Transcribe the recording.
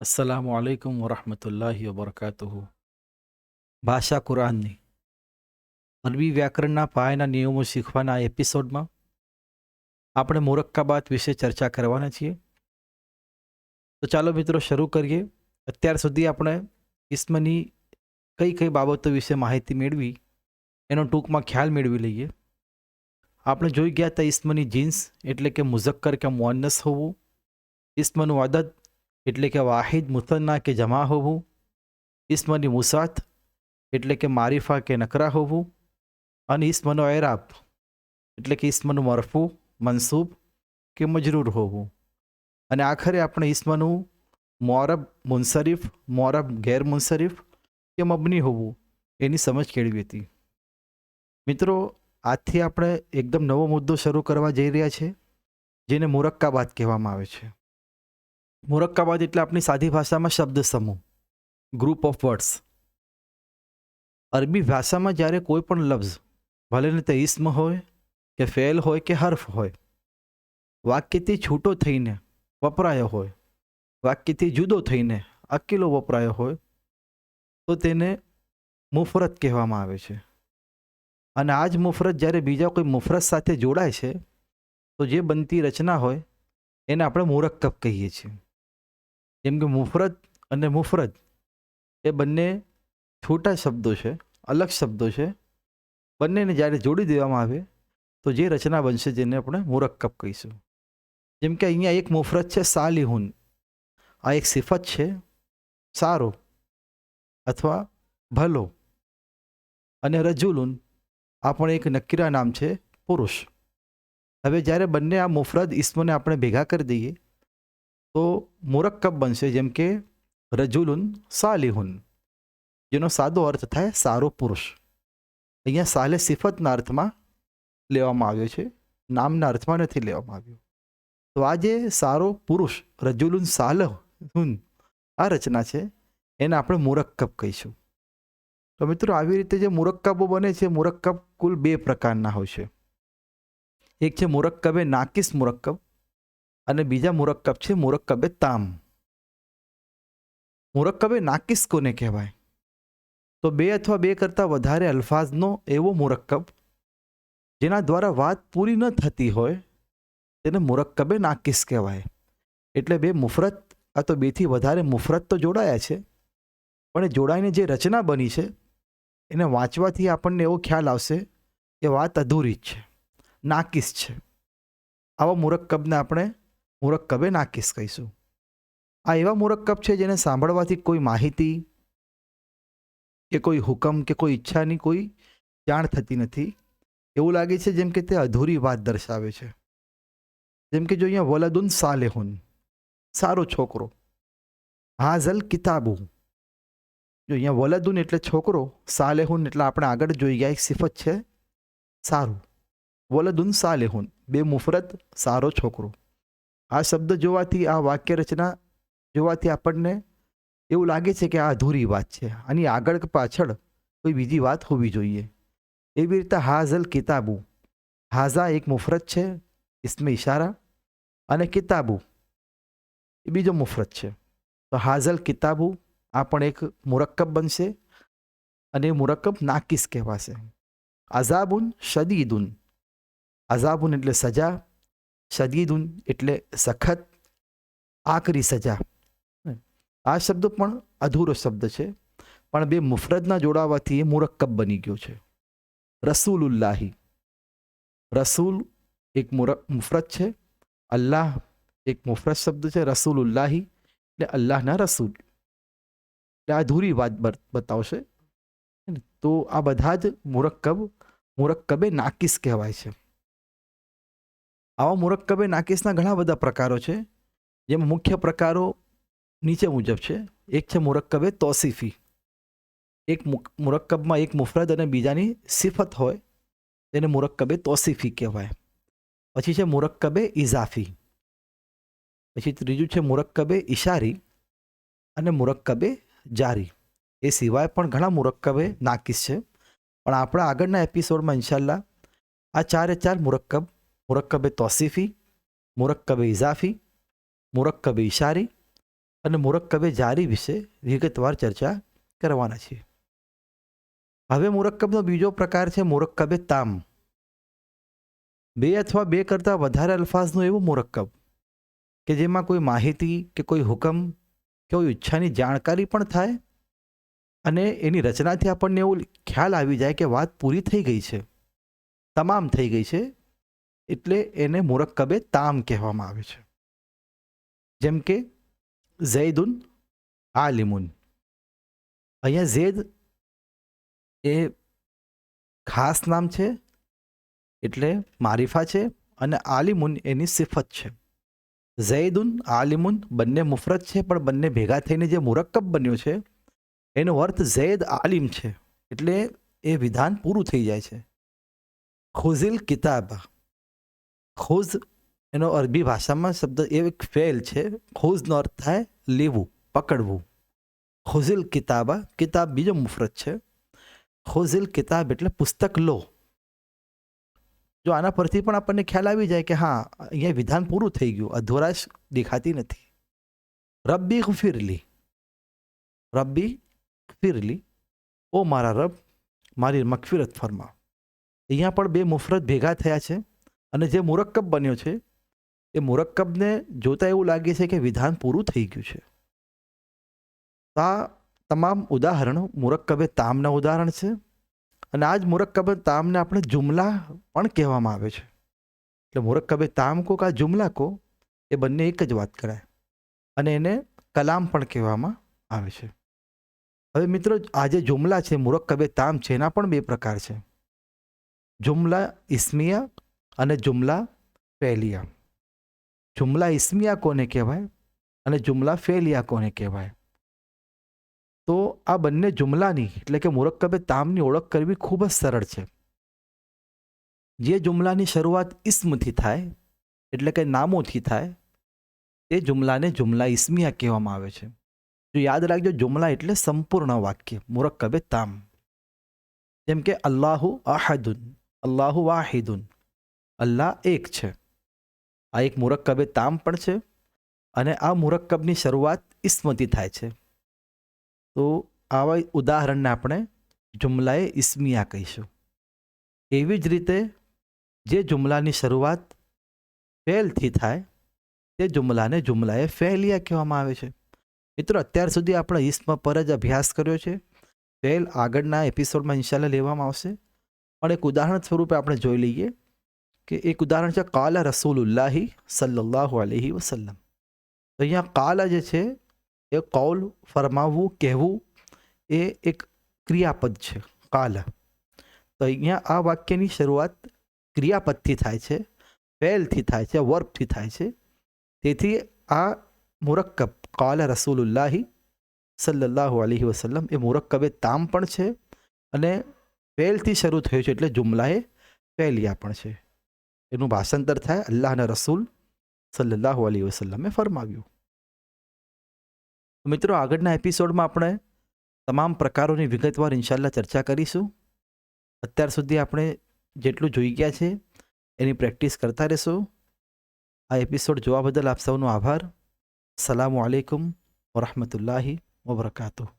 અસલામુ અલૈકુમ વરહમતુલ્લાહી વબરકાતુહુ ભાષા કુરાનની અરબી વ્યાકરણના પાયાના નિયમો શીખવાના એપિસોડમાં આપણે મોરક્કાબાદ વિશે ચર્ચા કરવાના છીએ તો ચાલો મિત્રો શરૂ કરીએ અત્યાર સુધી આપણે ઇસ્મની કઈ કઈ બાબતો વિશે માહિતી મેળવી એનો ટૂંકમાં ખ્યાલ મેળવી લઈએ આપણે જોઈ ગયા હતા ઇસ્મની જીન્સ એટલે કે મુઝક્કર કે મોન્નસ હોવું ઇસ્મનું આદત એટલે કે વાહિદ મુસન્ના કે જમા હોવું ઇસ્મની મુસાત એટલે કે મારિફા કે નકરા હોવું અને ઇસ્મનો એરાબ એટલે કે ઇસ્મનું મરફુ, મનસૂબ કે મજરૂર હોવું. અને આખરે આપણે ઇસ્મનું મોરબ મુનસરીફ, મોરબ ગેર મુનસરીફ કે મબની હોવું એની સમજ કેળવી હતી. મિત્રો, આજથી આપણે એકદમ નવો મુદ્દો શરૂ કરવા જઈ રહ્યા છે, જેને મુરક્કાબાદ કહેવામાં આવે છે. મુરક્કાબાદ એટલે આપણી સાદી ભાષામાં શબ્દ સમૂહ ગ્રુપ ઓફ વર્ડ્સ અરબી ભાષામાં જ્યારે કોઈ પણ લફ્ઝ, ભલે તે ઇસ્મ હોય કે ફેલ હોય કે હર્ફ હોય, વાક્યથી છૂટો થઈને વપરાયો હોય, વાક્યથી જુદો થઈને અકેલો વપરાયો હોય, તો તેને મુફરત કહેવામાં આવે છે. અને આ જ મુફરત જ્યારે બીજા કોઈ મુફરત સાથે જોડાય છે, તો જે બનતી રચના હોય, એને આપણે મુરક્કબ કહીએ છીએ. જેમ કે મુફરત અને મુફરત એ બંને છોટા શબ્દો છે, અલગ શબ્દો છે. બંનેને જ્યારે જોડી દેવામાં આવે તો જે રચના બનશે જેને આપણે મુરક્કબ કહીશું. જેમ કે અહીંયા એક મુફરત છે, સાલિહુન. આ એક સિફત છે, સારો અથવા ભલો અને રજુલુન. આ પણ એક નક્કીરા નામ છે, પુરુષ. હવે જ્યારે બંને આ મુફરત ઇસ્મને આપણે ભેગા કરી દઈએ તો મુરક્કબ બનશે જેમ કે રજુલુન સાલિહુન, જેનો સાદો અર્થ થાય સારો પુરુષ. અહીંયા સાલે સિફતના અર્થમાં લેવામાં આવ્યો છે, નામના અર્થમાં નથી લેવામાં આવ્યો. તો આ જે સારો પુરુષ, રજુલુન સાલહુન, આ રચના છે, એને આપણે મુરક્કબ કહીશું. તો મિત્રો, આવી રીતે જે મુરક્કબો બને છે, મુરક્કબ કુલ બે પ્રકારના હોય છે. એક છે મુરક્કબે નાકિસ મુરક્કબ અને બીજા મુરક્કબ છે, મુરક્કબે તામ. મુરક્કબે નાકિસ કોને કહેવાય? તો બે અથવા બે કરતાં વધારે અલ્ફાઝનો એવો મુરક્કબ, જેના દ્વારા વાત પૂરી ન થતી હોય, તેને મુરક્કબે નાકિસ કહેવાય. એટલે બે મુફરત આ તો બેથી વધારે મુફરત તો જોડાયા છે, પણ એ જોડાઈને જે રચના બની છે, એને વાંચવાથી આપણને એવો ખ્યાલ આવશે કે વાત અધૂરી જ છે, નાકિસ છે. આવા મુરક્કબને આપણે મુરક્કબે નાકીસ કહીશું. આ એવા મુરક્કબ છે જેને સાંભળવાથી કોઈ માહિતી કે કોઈ હુકમ કે કોઈ ઈચ્છાની કોઈ જાણ થતી નથી. એવું લાગે છે જેમ કે તે અધૂરી વાત દર્શાવે છે. જેમ કે જો અહીંયા વલદુન સાલેહુન, સારો છોકરો. હાઝલ કિતાબુ. જો અહીંયા વલદુન એટલે છોકરો, સાલેહુન એટલે આપણે આગળ જોઈ ગયા એક સિફત છે, સારું. વલદુન સાલેહુન, બે મુફરત, સારો છોકરો. આ શબ્દ જોવાથી, આ વાક્ય રચના જોવાથી આપણને એવું લાગે છે કે આ અધૂરી વાત છે. આની આગળ પાછળ કોઈ બીજી વાત હોવી જોઈએ. એવી રીતે હાઝલ કિતાબુ. હાઝા એક મુફરત છે, ઇસ્મે ઇશારા અને કિતાબુ. એ બીજો મુફરત છે. તો હાઝલ કિતાબુ આ પણ એક મુરક્કબ બનશે અને મુરક્કબ નાકિસ કહેવાશે. અઝાબુન શદીદુન. અઝાબુન એટલે સજા શદીદુન એટલે સખત આકરી સજા. આ શબ્દ પણ અધૂરો શબ્દ છે. પણ બે મુફરદના જોડાવાથી એ મુરક્કબ બની ગયો છે. રસૂલુલ્લાહી. રસૂલ એક મુફરત છે. અલ્લાહ એક મુફરત શબ્દ છે. રસૂલુલ્લાહી એટલે અલ્લાહના રસૂલ. એટલે અધૂરી વાત બતાવશે. તો આ બધા જ મુરક્કબ, મુરક્કબે નાકિસ કહેવાય છે. આવા મુરક્કબે નાકિસના ઘણા બધા પ્રકારો છે, જેમાં મુખ્ય પ્રકારો નીચે મુજબ છે. એક છે મુરક્કબે તોસીફી. એક મુરક્કબમાં એક મુફરદ અને બીજાની સિફત હોય, તેને મુરક્કબે તોસીફી કહેવાય. પછી છે મુરક્કબે ઇઝાફી. પછી ત્રીજું છે મુરક્કબે ઇશારી અને મુરક્કબે જારી. એ સિવાય પણ ઘણા મુરક્કબે નાકિસ છે. પણ આપણા આગળના એપિસોડમાં ઇન્શાલ્લાહ આ ચારે ચાર મુરક્કબ મુરક્કબે તોસીફી મુરક્કબે ઇઝાફી મુરક્કબે ઇશારી અને મુરક્કબે જારી વિશે વિગતવાર ચર્ચા કરવાના છીએ હવે મુરક્કબનો બીજો પ્રકાર છે મુરક્કબે તામ બે અથવા બે કરતાં વધારે અલ્ફાઝનું એવું મુરક્કબ કે જેમાં કોઈ માહિતી કે કોઈ હુકમ કે કોઈ ઈચ્છાની જાણકારી પણ થાય અને એની રચનાથી આપણને એવું ખ્યાલ આવી જાય કે વાત પૂરી થઈ ગઈ છે તમામ થઈ ગઈ છે એટલે એને મુરક્કબે તામ કહેવામાં આવે છે. જેમ કે ઝૈદુન આલિમુન. અહીંયા ઝેદ એ ખાસ નામ છે, એટલે મારિફા છે અને આલિમુન એની સિફત છે. ઝૈદુન, આલિમુન બંને મુફરત છે, પણ બંને ભેગા થઈને જે મુરક્કબ બન્યો છે, એનો અર્થ ઝૈદ આલિમ છે, એટલે એ વિધાન પૂરું થઈ જાય છે. ખુઝિલ કિતાબ. ખુઝ, એનો અરબી ભાષામાં શબ્દ એ એક ફેલ છે. ખુઝનો અર્થ થાય લેવું, પકડવું. ખુઝિલ કિતાબા, કિતાબ બીજો મુફરત છે. ખુઝિલ કિતાબ એટલે પુસ્તક લો. જો આના પરથી પણ આપણને ખ્યાલ આવી જાય કે હા, અહીંયા વિધાન પૂરું થઈ ગયું, અધોરાશ દેખાતી નથી. રબ્બી ફિરલી રબ્બી ફિરલી ઓ મારા રબ, મારી મગફિરત ફરમા. અહીંયા પણ બે મુફરત ભેગા થયા છે. અને જે મુરક્કબ બન્યો છે, એ મુરક્કબને જોતા એવું લાગે છે કે વિધાન પૂરું થઈ ગયું છે. આ તમામ ઉદાહરણો મુરક્કબે તામના ઉદાહરણ છે અને આ જ મુરક્કબે તામને આપણે જુમલા પણ કહેવામાં આવે છે. એટલે મુરક્કબે તામ કો કા જુમલા કો, એ બંને એક જ વાત કરાય અને એને કલામ પણ કહેવામાં આવે છે. હવે મિત્રો, આ જે જુમલા છે, મુરક્કબે તામ છે, એના પણ બે પ્રકાર છે. જુમલા ઇસ્મિયા અને જુમલા ફેલિયા. જુમલા ઇસ્મિયા કોને કહેવાય અને જુમલા ફેલિયા કોને કહેવાય? તો આ બંને જુમલાની, એટલે કે મુરક્કબે તામની ઓળખ કરવી ખૂબ જ સરળ છે. જે જુમલાની શરૂઆત ઇસ્મથી થાય, એટલે કે નામોથી થાય, તે જુમલાને જુમલા ઇસ્મિયા કહેવામાં આવે છે. જો યાદ રાખજો, જુમલા એટલે સંપૂર્ણ વાક્ય, મુરક્કબે તામ. જેમ કે અલ્લાહુ આહદુન અલ્લાહુ વાહિદુન અલ્લાહ એક છે. આ એક મુરક્કબે તામ પણ છે અને આ મુરક્કબની શરૂઆત ઇસ્મથી થાય છે. તો આવા ઉદાહરણને આપણે જુમલાએ ઇસ્મિયા કહીશું. એવી જ રીતે જે જુમલાની શરૂઆત ફેલથી થાય તે જુમલાને જુમલાએ ફેલિયા કહેવામાં આવે છે. મિત્રો, અત્યાર સુધી આપણે ઇસ્મ પર જ અભ્યાસ કર્યો છે. ફેલ આગળના એપિસોડમાં ઇન્શાલ્લાહ લેવામાં આવશે. પણ એક ઉદાહરણ સ્વરૂપે આપણે જોઈ લઈએ. કે એક ઉદાહરણ છે, કાલા રસૂલુલ્લાહી સલ્લાહ અલહી વસલ્લમ. તો અહીંયા કાલા જે છે, એ કૌલ ફરમાવવું, કહેવું, એ એક ક્રિયાપદ છે, કાલા. તો અહીંયા આ વાક્યની શરૂઆત ક્રિયાપદથી થાય છે, ફેલથી થાય છે, વર્બથી થાય છે. તેથી આ મુરક્કબ, કાલા રસૂલુલ્લાહી સલ્લાહ અલહી વસલ્લમ એ મુરક્કબે તામ પણ છે અને ફેલથી શરૂ થયું છે, એટલે જુમલાએ ફેલિયા પણ છે. એનું ભાષાંતર થાય અલ્લાહના રસૂલ સલ્લાહ અલી વસલમે ફરમાવ્યું. મિત્રો, આગળના એપિસોડમાં આપણે તમામ પ્રકારોની વિગતવાર ઇન્શાલ્લાહ ચર્ચા કરીશું. અત્યાર સુધી આપણે જેટલું જોઈ ગયા છે, એની પ્રેક્ટિસ કરતા રહેશું. આ એપિસોડ જોવા બદલ આપ સૌનો આભાર. સલામુ આલેકુમ વરહમતુલ્લાહી વબરકાતુહ.